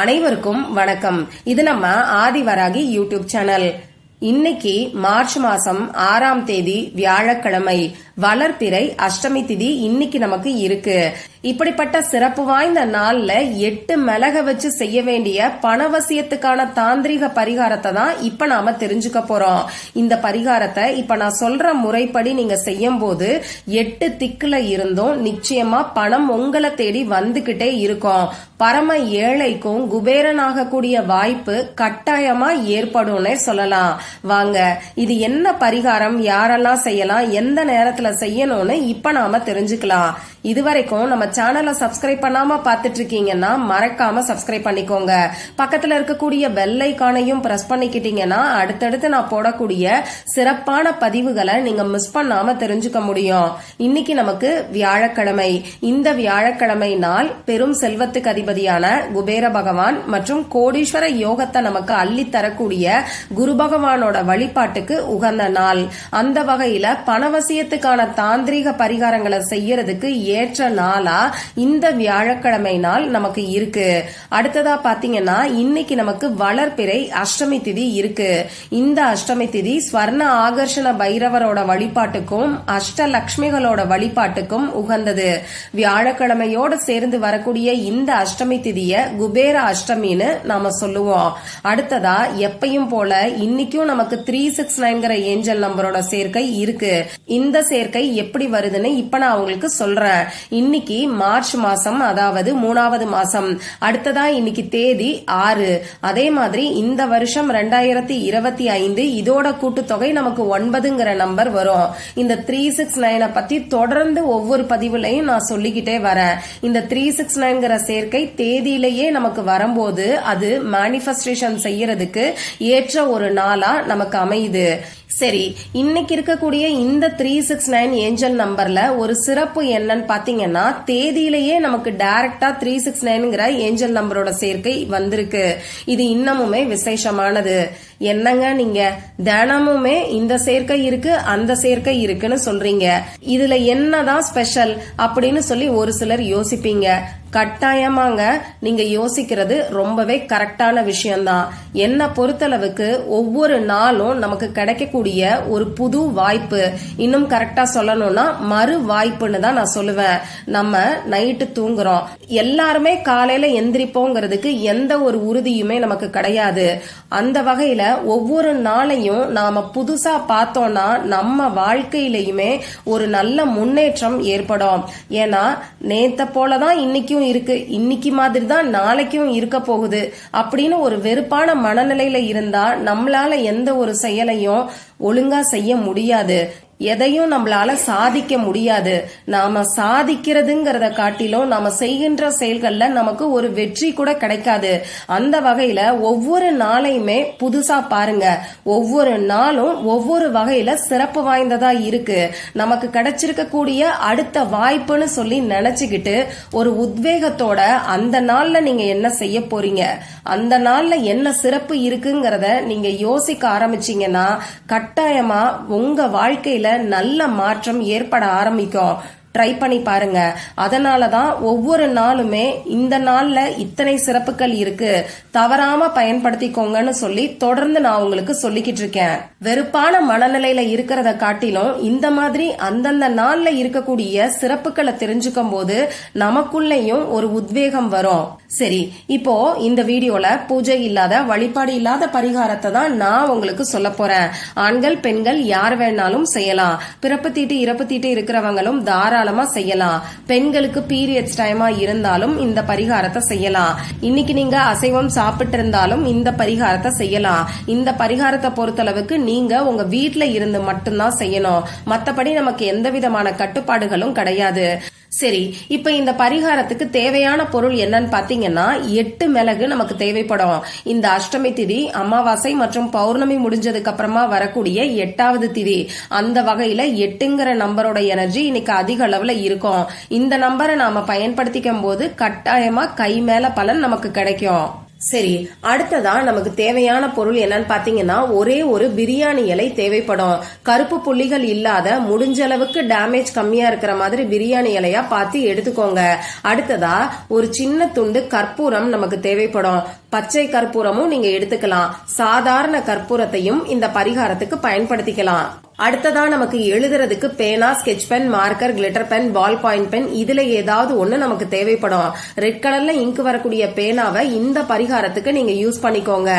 அனைவருக்கும் வணக்கம். இது நம்ம ஆதிவராகி யூடியூப் சேனல். இன்னைக்கு மார்ச் மாசம் ஆறாம் தேதி வியாழக்கிழமை. வளர்பிறை அஷ்டமி திதி இன்னைக்கு நமக்கு இருக்கு. இப்படிப்பட்ட சிறப்பு வாய்ந்த நாள்ல எட்டு மிளக வச்சு செய்ய வேண்டிய பணவசியத்துக்கான தாந்திரிக பரிகாரத்தை தான் இப்ப நாம தெரிஞ்சுக்க போறோம். இந்த பரிகாரத்தை இப்ப நான் சொல்ற முறைப்படி நீங்க செய்யும் போது எட்டு திக்குல இருந்தும் நிச்சயமா பணம் உங்களை தேடி வந்துகிட்டே இருக்கும். பரம ஏழைக்கும் குபேரனாகக்கூடிய வாய்ப்பு கட்டாயமா ஏற்படும்னே சொல்லலாம். வாங்க இது என்ன பரிகாரம்? யாரெல்லாம் செய்யலாம்? எந்த நேரத்துல செய்யணும்னு இப்ப நாம தெரிஞ்சுக்கலாம். இதுவரைக்கும் நம்ம சேனலை சப்ஸ்கிரைப் பண்ணாம பாத்துட்டு இருக்கீங்கன்னா மறக்காம சப்ஸ்கிரைப் பண்ணிக்கோங்க. பக்கத்துல இருக்கக்கூடிய பெல் ஐக்கானையும் பிரஸ் பண்ணிக்கிட்டீங்கன்னா அடுத்தடுத்து நான் போடக்கூடிய சிறப்பான பதிவுகளை நீங்க மிஸ் பண்ணாம தெரிஞ்சுக்க முடியும். இன்னைக்கு நமக்கு வியாழக்கிழமை. இந்த வியாழக்கிழமை நாள் பெரும் செல்வத்துக்கு அதிபதியான குபேர பகவான் மற்றும் கோடீஸ்வர யோகத்தை நமக்கு அள்ளி தரக்கூடிய குரு பகவானோட வழிபாட்டுக்கு உகந்த நாள். அந்த வகையில பணவசியத்துக்கான தாந்திரிக பரிகாரங்களை செய்யறதுக்கு ஏற்ற நாளா இந்த வியாழக்கிழமை நாள் நமக்கு இருக்கு. அடுத்ததா பாத்தீங்கன்னா இன்னைக்கு நமக்கு வளர்பிறை அஷ்டமி திதி இருக்கு. இந்த அஷ்டமி திதி ஸ்வர்ண ஆகர்ஷண பைரவரோட வழிபாட்டுக்கும் அஷ்டலக்ஷ்மிகளோட வழிபாட்டுக்கும் உகந்தது. வியாழக்கிழமையோடு சேர்ந்து வரக்கூடிய இந்த அஷ்டமி திதிய குபேர அஷ்டமின்னு நாம சொல்லுவோம். அடுத்ததா எப்பையும் போல இன்னைக்கும் நமக்கு த்ரீ சிக்ஸ் நைன்கிற ஏஞ்சல் நம்பரோட சேர்க்கை இருக்கு. இந்த சேர்க்கை எப்படி வருதுன்னு இப்ப நான் உங்களுக்கு சொல்றேன். இன்னைக்கு மார்ச் மாசம் அதாவது மூணாவது மாசம். அடுத்ததா இன்னைக்கு தேதி ஆறு. அதே மாதிரி இந்த வருஷம் ரெண்டாயிரத்தி இருபத்தி ஐந்து இதோட கூட்டுத்தொகை நமக்கு ஒன்பதுங்கிற நம்பர் வரும். இந்த த்ரீ சிக்ஸ் நைனை பத்தி தொடர்ந்து ஒவ்வொரு பதிவுலையும் நான் சொல்லிக்கிட்டே வரேன். இந்த த்ரீ சிக்ஸ் நைன்கிற சேர்க்கை தேதியிலேயே நமக்கு வரும்போது அது மேனிஃபெஸ்டேஷன் செய்யறதுக்கு ஏற்ற ஒரு நாளா நமக்கு அமையுது. சரி இன்னைக்கு இருக்கக்கூடிய இந்த த்ரீ சிக்ஸ் நைன் ஏஞ்சல் நம்பர்ல ஒரு சிறப்பு என்னன்னு பாத்தீங்கன்னா தேதியிலேயே நமக்கு டைரக்டா த்ரீ சிக்ஸ் நைன்ங்கிற ஏஞ்சல் நம்பரோட சேர்க்கை வந்திருக்கு. இது இன்னமுமே விசேஷமானது. என்னங்க நீங்க? தினமுமே இந்த சேர்க்கை இருக்கு அந்த சேர்க்கை இருக்குன்னு சொல்றீங்க. இதுல என்னதான் ஸ்பெஷல் அப்படின்னு சொல்லி ஒரு சிலர் யோசிப்பீங்க. கட்டாயமாங்க நீங்க யோசிக்கிறது ரொம்பவே கரெக்டான விஷயம்தான். என்ன பொறுத்தளவுக்கு ஒவ்வொரு நாளும் நமக்கு கிடைக்கக்கூடிய ஒரு புது வாய்ப்பு. இன்னும் கரெக்டா சொல்லணும்னா மறு வாய்ப்புன்னு தான் நான் சொல்லுவேன். நம்ம நைட்டு தூங்குறோம். எல்லாருமே காலையில எந்திரிப்போங்கிறதுக்கு எந்த ஒரு உறுதியுமே நமக்கு கிடையாது. அந்த வகையில ஒவ்வொரு நாளையும் நாம புதுசா பார்த்தோம்னா நம்ம வாழ்க்கையிலையுமே ஒரு நல்ல முன்னேற்றம் ஏற்படும். ஏன்னா நேத்த போலதான் இன்னைக்கும் இருக்கு. இன்னைக்கு மாதிரி தான் நாளைக்கும் இருக்க போகுது. அப்படின்னு ஒரு வெறுப்பான மனநிலையில இருந்தா நம்மளால எந்த ஒரு செயலையும் ஒழுங்கா செய்ய முடியாது. எதையும் நம்மளால சாதிக்க முடியாது. நாம சாதிக்கிறதுங்கிறத காட்டிலும் நாம செய்கின்ற செயல்கள்ல நமக்கு ஒரு வெற்றி கூட கிடைக்காது. அந்த வகையில ஒவ்வொரு நாளையுமே புதுசா பாருங்க. ஒவ்வொரு நாளும் ஒவ்வொரு வகையில சிறப்பு வாய்ந்ததா இருக்கு. நமக்கு கிடைச்சிருக்கக்கூடிய அடுத்த வாய்ப்புன்னு சொல்லி நினைச்சுக்கிட்டு ஒரு உத்வேகத்தோட அந்த நாள்ல நீங்க என்ன செய்ய போறீங்க? அந்த நாள்ல என்ன சிறப்பு இருக்குங்கிறத நீங்க யோசிக்க ஆரம்பிச்சீங்கன்னா கட்டாயமா உங்க வாழ்க்கையில நல்ல மாற்றம் ஏற்பட ஆரம்பிக்கும். ட்ரை பண்ணி பாருங்க. அதனால தான் ஒவ்வொரு நாளுமே இந்த நாள்ல இத்தனை சிறப்புகள் இருக்கு. தவறாம பயன்படுத்திக்கோங்கன்னு சொல்லி தொடர்ந்து நான் உங்களுக்கு சொல்லிக்கிட்டு இருக்கேன். வெறுப்பான மனநிலையில இருக்கிறத காட்டிலும் இந்த மாதிரி அந்தந்த நாள்ல இருக்கக்கூடிய சிறப்புகளை தெரிஞ்சுக்கும் போது நமக்குள்ளேயும் ஒரு உத்வேகம் வரும். சரி இப்போ இந்த வீடியோல பூஜை இல்லாத வழிபாடு இல்லாத பரிகாரத்தை தான் நான் உங்களுக்கு சொல்ல போறேன். ஆண்கள் பெண்கள் யார் வேணாலும் செய்யலாம். பிறப்பு தீட்டு இறப்பு தீட்டு இருக்கிறவங்களும் தாராளமா செய்யலாம். பெண்களுக்கு பீரியட்ஸ் டைமா இருந்தாலும் இந்த பரிகாரத்தை செய்யலாம். இன்னைக்கு நீங்க அசைவம் சாப்பிட்டு இருந்தாலும் இந்த பரிகாரத்தை செய்யலாம். இந்த பரிகாரத்தை பொறுத்தளவுக்கு நீங்க உங்க வீட்டுல இருந்து மட்டும்தான் செய்யணும். மத்தபடி நமக்கு எந்த விதமான கட்டுப்பாடுகளும் கிடையாது. சரி இப்ப இந்த பரிகாரத்துக்கு தேவையான பொருள் என்னன்னு பாத்தீங்கன்னா எட்டு மிளகு நமக்கு தேவைப்படும். இந்த அஷ்டமி திதி அமாவாசை மற்றும் பௌர்ணமி முடிஞ்சதுக்கு அப்புறமா வரக்கூடிய எட்டாவது திதி. அந்த வகையில எட்டுங்கிற நம்பரோட எனர்ஜி இன்னைக்கு அதிக அளவுல இருக்கும். இந்த நம்பரை நாம பயன்படுத்திக்கும் போது கட்டாயமா கை மேல பலன் நமக்கு கிடைக்கும். சரி அடுத்ததா நமக்கு தேவையான பொருள் என்னன்னு பாத்தீங்கன்னா ஒரே ஒரு பிரியாணி இலை தேவைப்படும். கருப்பு புள்ளிகள் இல்லாத முடிஞ்ச அளவுக்கு டேமேஜ் கம்மியா இருக்கிற மாதிரி பிரியாணி இலையா பார்த்து எடுத்துக்கோங்க. அடுத்ததா ஒரு சின்ன துண்டு கற்பூரம் நமக்கு தேவைப்படும். பச்சை கற்பூரமும் நீங்க எடுத்துக்கலாம். சாதாரண கற்பூரத்தையும் இந்த பரிகாரத்துக்கு பயன்படுத்திக்கலாம். அடுத்ததா நமக்கு எழுதுறதுக்கு பேனா sketch pen marker glitter pen ball point pen இதுல ஏதாவது ஒண்ணு நமக்கு தேவைப்படும். ரெட் கலர்ல இங்கு வரக்கூடிய பேனாவை இந்த பரிகாரத்துக்கு நீங்க யூஸ் பண்ணிக்கோங்க.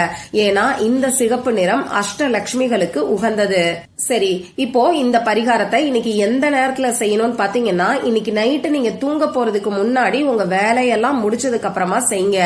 ஏன்னா இந்த சிகப்பு நிறம் அஷ்டலட்சுமிகளுக்கு உகந்தது. சரி இப்போ இந்த பரிகாரத்தை இன்னைக்கு எந்த நேரத்துல செய்யணும்னு பாத்தீங்கன்னா இன்னைக்கு நைட்டு நீங்க தூங்க போறதுக்கு முன்னாடி உங்க வேலையெல்லாம் முடிச்சதுக்கு அப்புறமா செய்யுங்க.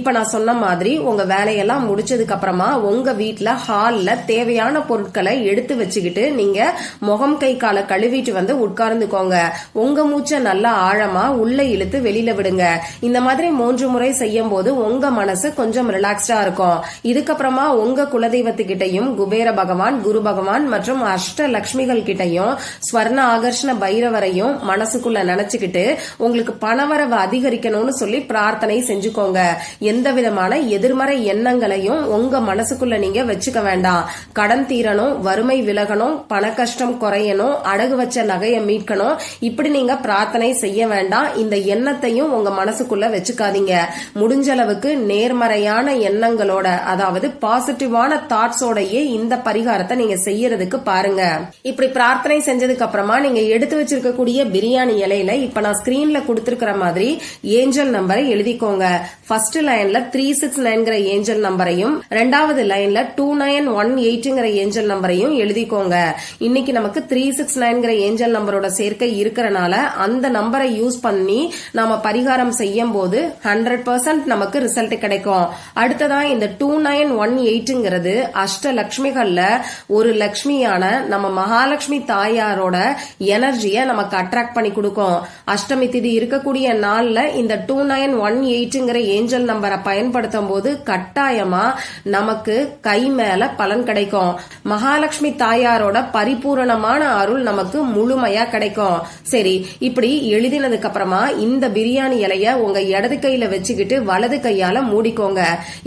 இப்ப நான் சொன்ன மாதிரி உங்க வேலையெல்லாம் முடிச்சதுக்கு அப்புறமா உங்க வீட்டுல ஹால்ல தேவையான பொருட்களை எடுத்து வச்சுக்கிட்டு நீங்க முகம் கை காலை கழுவிட்டு வந்து உட்கார்ந்துக்கோங்க. உங்க மூச்சை நல்லா ஆழமா உள்ள இழுத்து வெளியில விடுங்க. இந்த மாதிரி மூன்று முறை செய்யும் போது உங்க மனசு கொஞ்சம் ரிலாக்ஸ்டா இருக்கும். இதுக்கப்புறமா உங்க குலதெய்வத்துக்கிட்டையும் குபேர பகவான் குரு பகவான் மற்றும் அஷ்ட லக்ஷ்மிகள் கிட்டையும் ஸ்வர்ண ஆகர்ஷண பைரவரையும் மனசுக்குள்ள நினைச்சுக்கிட்டு உங்களுக்கு பணவரவு அதிகரிக்கணும்னு சொல்லி பிரார்த்தனை செஞ்சுக்கோங்க. எந்த விதமான எதிர்மறை எண்ணங்களையும் உங்க மனசுக்குள்ள நீங்க வச்சுக்க வேண்டாம். கடன் தீரணும் வறுமை விலகணும் பண கஷ்டம் குறையணும் அடகு வச்ச நகையை மீட்கணும். இப்படி நீங்க பிரார்த்தனை செய்ய வேண்டாம். இந்த எண்ணத்தையும் உங்க மனசுக்குள்ள வச்சுக்காதீங்க. முடிஞ்ச அளவுக்கு நேர்மறையான எண்ணங்களோட அதாவது பாசிட்டிவான தாட்ஸோடயே இந்த பரிகாரத்தை நீங்க செய்யறதுக்கு பாருங்க. இப்படி பிரார்த்தனை செஞ்சதுக்கு அப்புறமா நீங்க எடுத்து வச்சிருக்கக்கூடிய பிரியாணி இலையில இப்ப நான் ஸ்கிரீன்ல கொடுத்திருக்கிற மாதிரி ஏஞ்சல் நம்பரை எழுதிக்கோங்க. ஃபர்ஸ்ட் லைன்ல த்ரீ சிக்ஸ் நைன்கிற ஏஞ்சல் நம்பரையும் ரெண்டாவது லைன்ல டூ நைன் ஒன் எயிட்ங்கிற ஏஞ்சல் நம்பரையும் எழுதிக்கோங்க. இன்னைக்கு நமக்கு த்ரீ சிக்ஸ் நைன்கிற ஏஞ்சல் நம்பரோட சேர்க்கை இருக்கிறனால அந்த நம்பரை யூஸ் பண்ணி நாம பரிகாரம் செய்யும் போது ஹண்ட்ரட் பர்சன்ட் நமக்கு ரிசல்ட் கிடைக்கும். அடுத்ததா இந்த டூ நைன் ஒன் எயிட்டுங்கிறது அஷ்ட லக்ஷ்மிகள்ல ஒரு லக்ஷ்மியான நம்ம மகாலட்சுமி தாயாரோட எனர்ஜியை நமக்கு அட்ராக்ட் பண்ணி கொடுக்கும். அஷ்டமி திதி இருக்கக்கூடிய நாள்ல இந்த டூ நைன் ஒன் எயிட்ங்கிற ஏஞ்சல் நம்பரை பயன்படுத்தும் போது கட்டாயமா நமக்கு கை மேல பலன் கிடைக்கும். மகாலட்சுமி தாயாரோட பரிபூரணமான அருள் நமக்கு முழுமையா கிடைக்கும். சரி இப்படி எழுதினதுக்கு அப்புறமா இந்த பிரியாணி இலைய உங்க இடது கையில வச்சுக்கிட்டு வலது கையால மூடிக்கோங்க.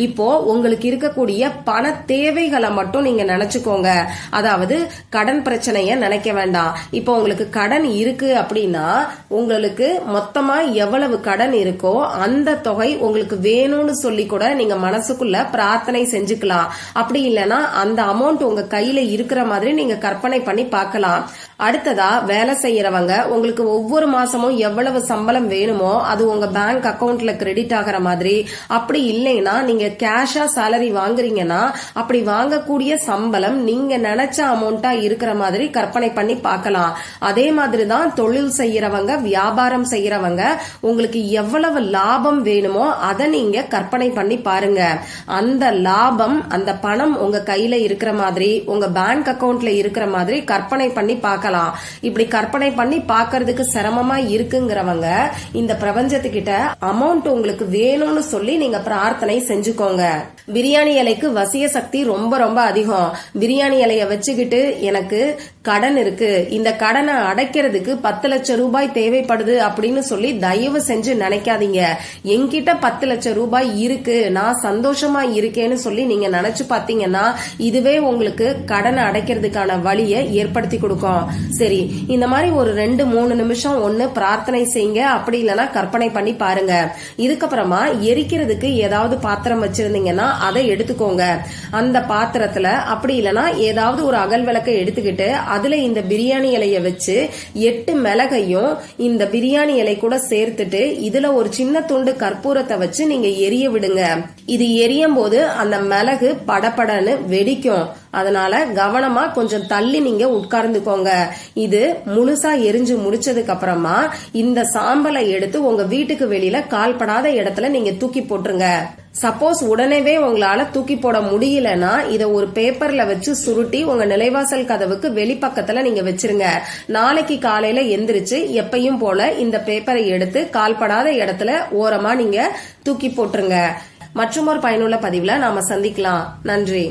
இப்போ உங்களுக்கு இருக்கக்கூடிய பண தேவைகளை மட்டும் நீங்க நினைச்சுக்கோங்க. அதாவது கடன் பிரச்சனைய நினைக்க வேண்டாம். இப்போ உங்களுக்கு கடன் இருக்கு அப்படின்னா உங்களுக்கு மொத்தமா எவ்வளவு கடன் இருக்கோ அந்த தொகை உங்களுக்கு வேணும்னு சொல்லி கூட நீங்க மனசுக்குள்ள பிரார்த்தனை செஞ்சுக்கலாம். அப்படி இல்லைன்னா அந்த அமௌண்ட் உங்க கையில இருக்கிற மாதிரி நீங்க கற்பனை பண்ணி பார்க்கலாம். அடுத்ததா வேலை செய்யறவங்க உங்களுக்கு ஒவ்வொரு மாசமும் எவ்வளவு சம்பளம் வேணுமோ அது உங்க பேங்க் அக்கவுண்ட்ல கிரெடிட் ஆகிற மாதிரி. அப்படி இல்லைன்னா நீங்க கேஷா சேலரி வாங்குறீங்கன்னா அப்படி வாங்கக்கூடிய சம்பளம் நீங்க நினைச்ச அமௌண்டா இருக்கிற மாதிரி கற்பனை பண்ணி பார்க்கலாம். அதே மாதிரி தான் தொழில் செய்யறவங்க வியாபாரம் செய்யறவங்க உங்களுக்கு எவ்வளவு லாபம் வேணுமோ அதை நீங்க கற்பனை பண்ணி பாருங்க. அந்த லாபம் அந்த பணம் உங்க கையில இருக்கிற மாதிரி உங்க பேங்க் அக்கவுண்ட்ல இருக்கிற மாதிரி கற்பனை பண்ணி பார்க்கலாம். இப்படி கற்பனை பண்ணி பாக்குறதுக்கு சிரமமா இருக்குங்கிறவங்க இந்த பிரபஞ்சத்துக்கிட்ட அமௌண்ட் உங்களுக்கு வேணும்னு சொல்லி நீங்க பிரார்த்தனை செஞ்சுக்கோங்க. பிரியாணி இலைக்கு வசிய சக்தி ரொம்ப ரொம்ப அதிகம். பிரியாணி இலைய வச்சுக்கிட்டு எனக்கு கடன் இருக்கு. இந்த கடனை அடைக்கிறதுக்கு பத்து லட்சம் ரூபாய் தேவைப்படுது அப்படின்னு சொல்லி தயவு செஞ்சு நினைக்காதீங்க. என்கிட்ட பத்து லட்சம் ரூபாய் இருக்கு. நான் சந்தோஷமா இருக்கேன்னு சொல்லி நீங்க நினைச்சு பாத்தீங்கன்னா இதுவே உங்களுக்கு கடனை அடைக்கிறதுக்கான வழியை ஏற்படுத்தி கொடுக்கும். சரி இந்த மாதிரி ஒரு ரெண்டு மூணு நிமிஷம் ஒன்னு பிரார்த்தனை செய்யுங்க. அப்படி இல்லைன்னா கற்பனை பண்ணி பாருங்க. இதுக்கப்புறமா எரிக்கிறதுக்கு ஏதாவது பாத்திரம் வச்சிருந்தீங்கன்னா அதை எடுத்துக்கோங்க. அந்த பாத்திரத்துல அப்படி இல்லைன்னா ஏதாவது ஒரு அகல் விளக்கை எடுத்துக்கிட்டு அதுல இந்த பிரியாணி இலைய வச்சு எட்டு மிளகையும் இந்த பிரியாணி இலை கூட சேர்த்துட்டு இதுல ஒரு சின்ன துண்டு கற்பூரத்தை வச்சு நீங்க எரிய விடுங்க. இது எரியும் போது அந்த மிளகு படபடன்னு வெடிக்கும். அதனால கவனமா கொஞ்சம் தள்ளி நீங்க உட்கார்ந்துக்கோங்க. இது முழுசா எரிஞ்சு முடிச்சதுக்கு அப்புறமா இந்த சாம்பலை எடுத்து உங்க வீட்டுக்கு வெளியில கால்படாத இடத்துல நீங்க தூக்கி போட்டுருங்க. சப்போஸ் உடனேவே உங்களால தூக்கி போட முடியலன்னா இதை ஒரு பேப்பர்ல வச்சு சுருட்டி உங்க நிலைவாசல் கதவுக்கு வெளிப்பக்கத்துல நீங்க வச்சிருங்க. நாளைக்கு காலையில எந்திரிச்சு எப்பையும் போல இந்த பேப்பரை எடுத்து கால்படாத இடத்துல ஓரமா நீங்க தூக்கி போட்டுருங்க. மற்றும் ஒரு பயனுள்ள பதிவுல நாம சந்திக்கலாம். நன்றி.